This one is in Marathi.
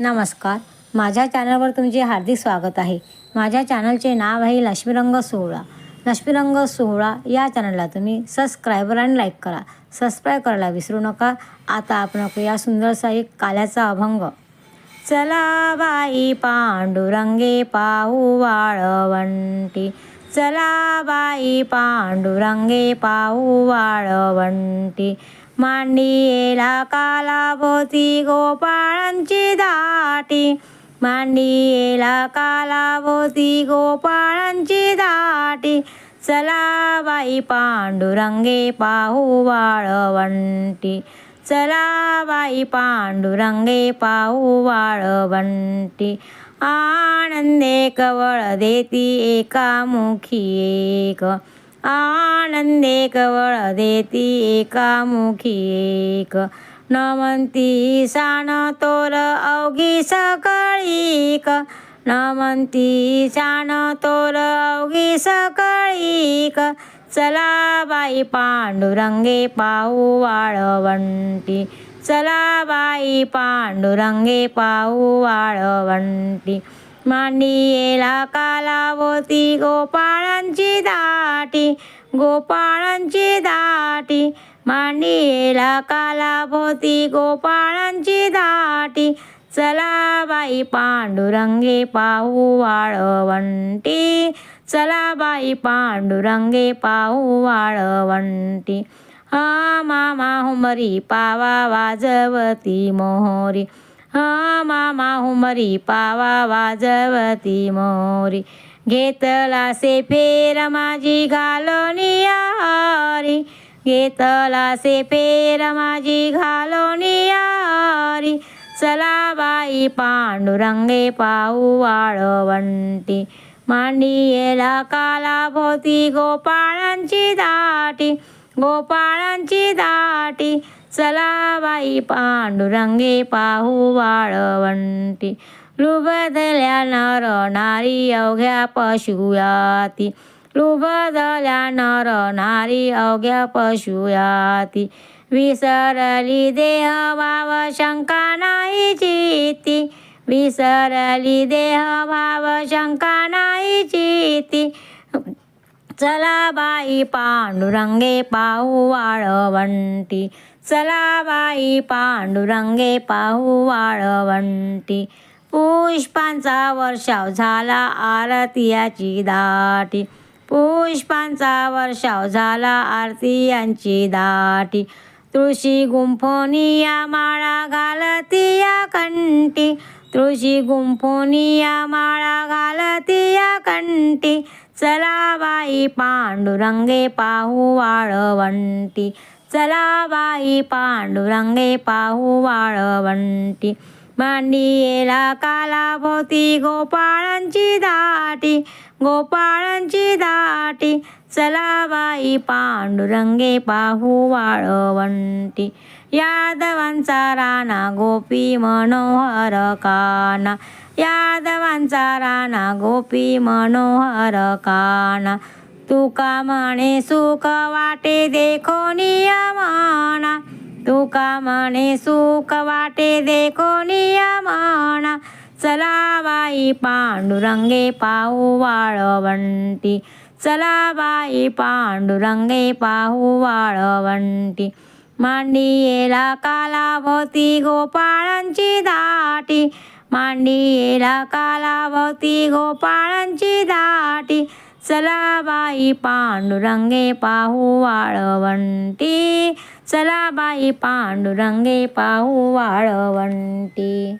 नमस्कार. माझ्या चॅनलवर तुमचे हार्दिक स्वागत आहे. माझ्या चॅनलचे नाव आहे लक्ष्मीरंग सोहळा. लक्ष्मीरंग सोहळा या चॅनलला तुम्ही सबस्क्रायबर आणि लाईक करा. सबस्क्राईब करायला विसरू नका. आता आपण या सुंदरसा एक काल्याचा अभंग. चला बाई पांडुरंगे पाहू वाळवंटी. चला बाई पांडुरंगे पाहू वाळवंटी. मांडियेला येला गोपाळांची दाटी. मांडियेला येला कालाभोवती गोपाळांची दाटी. चला बाई पांडुरंगे पाहू वाळवंटी. चला बाई पांडुरंगे पाहू वाळवंटी. आनंदे कवळ देती एकामुखी एक. आनंदे कवळ देती एकामुखी एक. न म्हणती सान तोर अवघी सकळीक न म्हणती सान तोर अवघी सकळीक चला बाई पांडुरंगे पाहू वाळवंटी. चला बाई पांडुरंगे पाहू वाळवंटी. मांडियेला कालावती गोपाळांची दाटी गोपाळांची दाटी. मांडियेला येला गोपाळांची दाटी. चला बाई पांडुरंगे पाहू वाळवंटी. चला बाई पांडुरंगे पाहू वाळवंटी. हा मामा हुमरी पावा वाजवती मोहरी. हा मामा हुमरी पावा वाजवती मोरी. घेतला से फेर माझी घालोनिया हरी घेतला से फेर माझी घालोनिया हरी चला बाई पांडुरंगे पाहू वाळवंटी. मांडियेला काला कालाभोवती गोपाळांची दाटी. गोपाळांची दाटी. चला बाई पांडुरंगे पाहू वाळवंटी लुबदल्या नर नारी अवघ्या पशुयाती लुबदल्या नर नारी अवघ्या पशुयाती विसरली देह भाव शंका नाही चिती विसरली देह भाव शंका नाही चिती चला बाई पांडुरंगे पाहू वाळवंटी चला बाई पांडुरंगे पाहू वाळवंटी. पुष्पांचा वर्षाव झाला आरतीयाची दाटी. पुष्पांचा वर्षाव झाला आरतीयांची दाटी. तुळशी गुंफोनिया माळा घालतिया कंटी. तुळशी गुंफोनिया माळा घालतिया कंटी. चला बाई पांडुरंगे पाहू वाळवंटी. चला बाई पांडुरंगे पाहू वाळवंटी. मांडियेला काला भोवती गोपाळांची दाटी गोपाळांची दाटी. चला बाई पांडुरंगे पाहू वाळवंटी. यादवांचा राणा गोपी मनोहर काना. यादवांचा राणा गोपी मनोहर काना. तुका म्हणे सुख वाटे देखो नियमाना तुका म्हणे सुख वाटे देखो नियमाना चला बाई पांडुरंगे पाहू वाळवंटी. चला बाई पांडुरंगे पाहू वाळवंटी. मांडी कालाभोवती गोपाळांची दाटी. मांडियेला कालाभोवती गोपाळांची दाटी. चला बाई पांडुरंगे पाहू वाळवंटी. चला बाई पांडुरंगे पाहू वाळवंटी.